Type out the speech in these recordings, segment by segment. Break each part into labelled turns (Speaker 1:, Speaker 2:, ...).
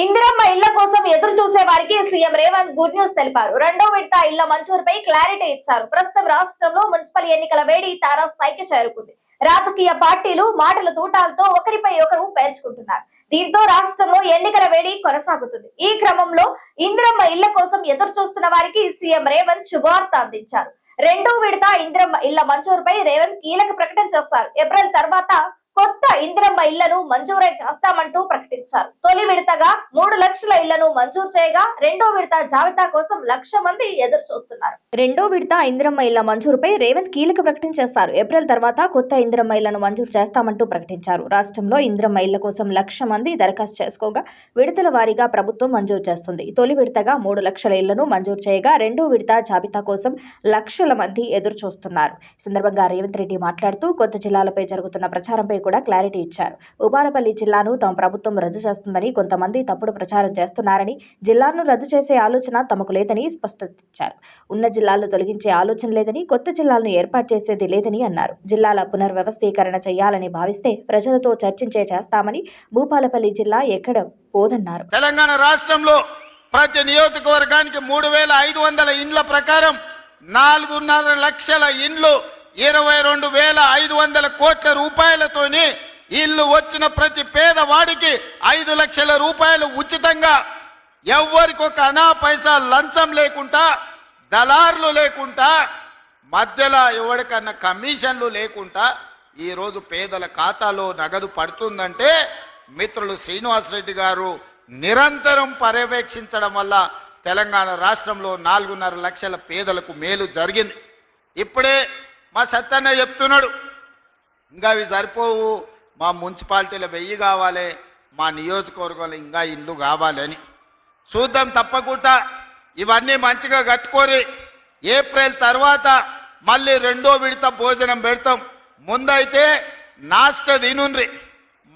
Speaker 1: ఇందిరమ్మ ఇళ్ళ కోసం ఎదురు చూసే వారికి సీఎం రేవంత్ గుడ్ న్యూస్ తెలిపారు. రెండో విడత ఇళ్ళ మంజూరుపై క్లారిటీ ఇచ్చారు. ప్రస్తుతం రాష్ట్రంలో మున్సిపల్ ఎన్నికల వేడి తారాస్థాయికి చేరుకుంది. రాజకీయ పార్టీలు మాటల తూటాలతో ఒకరిపై ఒకరు పేర్చుకుంటున్నారు. దీంతో రాష్ట్రంలో ఎన్నికల వేడి కొనసాగుతుంది. ఈ క్రమంలో ఇందిరమ్మ ఇళ్ళ కోసం ఎదురు చూస్తున్న వారికి సీఎం రేవంత్ శుభవార్త అందించారు. రెండో విడత ఇందిరమ్మ ఇళ్ళ మంజూరుపై రేవంత్ కీలక ప్రకటన చేస్తారు ఏప్రిల్ తర్వాత కొత్త ఇందిరమ్మ ఇళ్ళను మంజూరై చేస్తామంటూ ప్రకటించారు. తొలి విడతగా మూడు లక్షల ఇళ్ళను మంజూరు చేయగా రెండో విడత జాబితా కోసం లక్ష మంది ఎదురు చూస్తున్నారు రెండో విడత ఇందిరమ్మ ఇళ్ళ మంజూరుపై రేవంత్ కీలక ప్రకటన చేశారు. ఏప్రిల్ తర్వాత కొత్త ఇందిరమ్మ ఇళ్ళను మంజూరు చేస్తామంటూ ప్రకటించారు. రాష్ట్రంలో ఇందిరమ్మ ఇళ్ళ కోసం లక్ష మంది దరఖాస్తు చేసుకోగా విడతల వారీగా ప్రభుత్వం మంజూరు చేస్తుంది. తొలి విడతగా మూడు లక్షల ఇళ్ళను మంజూరు చేయగా రెండో విడత జాబితా కోసం లక్షల మంది ఎదురు చూస్తున్నారు ఈ సందర్భంగా రేవంత్ రెడ్డి మాట్లాడుతూ కొత్త జిల్లాలపై జరుగుతున్న ప్రచారంపై కూడా క్లారిటీ ఇచ్చారు. భూపాలపల్లి జిల్లాను తమ ప్రభుత్వం రద్దు చేస్తుందని కొంతమంది తప్పుడు ప్రచారం చేస్తున్నారని జిల్లాను రద్దు చేసే ఆలోచన తమకు లేదని స్పష్టత ఇచ్చారు. ఉన్న జిల్లాలు తొలగించే ఆలోచన లేదని కొత్త జిల్లాలను ఏర్పాటు చేసేది లేదని అన్నారు. జిల్లాల పునర్వ్యవస్థీకరణ చేయాలని భావిస్తే ప్రజలతో చర్చించే చేస్తామని భూపాలపల్లి జిల్లా ఎక్కడ పోదన్నారు.
Speaker 2: తెలంగాణ రాష్ట్రంలో ప్రతి నియోజకవర్గానికి మూడు వేల ఐదు వందల ఇండ్ల ప్రకారం నాలుగున్నర లక్షల ఇండ్లు ఇరవై రెండు వేల ఐదు వందల కోట్ల రూపాయలతోనే ఇల్లు వచ్చిన ప్రతి పేదవాడికి ఐదు లక్షల రూపాయలు ఉచితంగా. ఎవరికి ఒక అనా పైసా లంచం లేకుండా దళార్లు లేకుండా మధ్యలో ఎవరికన్నా కమిషన్లు లేకుండా ఈరోజు పేదల ఖాతాలో నగదు పడుతుందంటే మిత్రులు శ్రీనివాసరెడ్డి గారు నిరంతరం పర్యవేక్షించడం వల్ల తెలంగాణ రాష్ట్రంలో నాలుగున్నర లక్షల పేదలకు మేలు జరిగింది. ఇప్పుడే మా సత్తన్న చెప్తున్నాడు ఇంకా అవి సరిపోవు మా మున్సిపాలిటీలో వెయ్యి కావాలి మా నియోజకవర్గంలో ఇంకా ఇల్లు కావాలి అని. చూద్దాం తప్పకుండా. ఇవన్నీ మంచిగా కట్టుకొని ఏప్రిల్ తర్వాత మళ్ళీ రెండో విడత భోజనం పెడతాం. ముందైతే నాస్ట తినుండ్రి.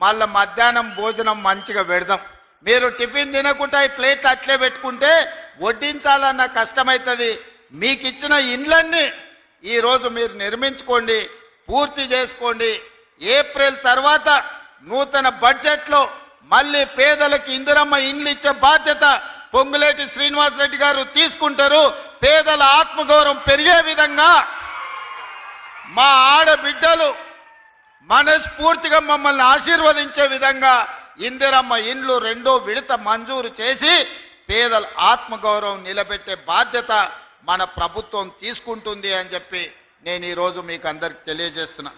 Speaker 2: మళ్ళా మధ్యాహ్నం భోజనం మంచిగా పెడదాం. మీరు టిఫిన్ తినకుండా ఈ ప్లేట్లు అట్లే పెట్టుకుంటే వడ్డించాలన్న కష్టమవుతుంది మీకు ఇచ్చిన ఇండ్లన్నీ ఈరోజు మీరు నిర్మించుకోండి పూర్తి చేసుకోండి. ఏప్రిల్ తర్వాత నూతన బడ్జెట్లో మళ్ళీ పేదలకు ఇందిరమ్మ ఇండ్లు ఇచ్చే బాధ్యత పొంగులేటి శ్రీనివాసరెడ్డి గారు తీసుకుంటారు. పేదల ఆత్మగౌరవం పెరిగే విధంగా మా ఆడబిడ్డలు మనస్ఫూర్తిగా మమ్మల్ని ఆశీర్వదించే విధంగా ఇందిరమ్మ ఇండ్లు రెండో విడత మంజూరు చేసి పేదల ఆత్మగౌరవం నిలబెట్టే బాధ్యత మన ప్రభుత్వం తీసుకుంటుంది అని చెప్పి నేను ఈరోజు మీకు అందరికి తెలియజేస్తున్నా.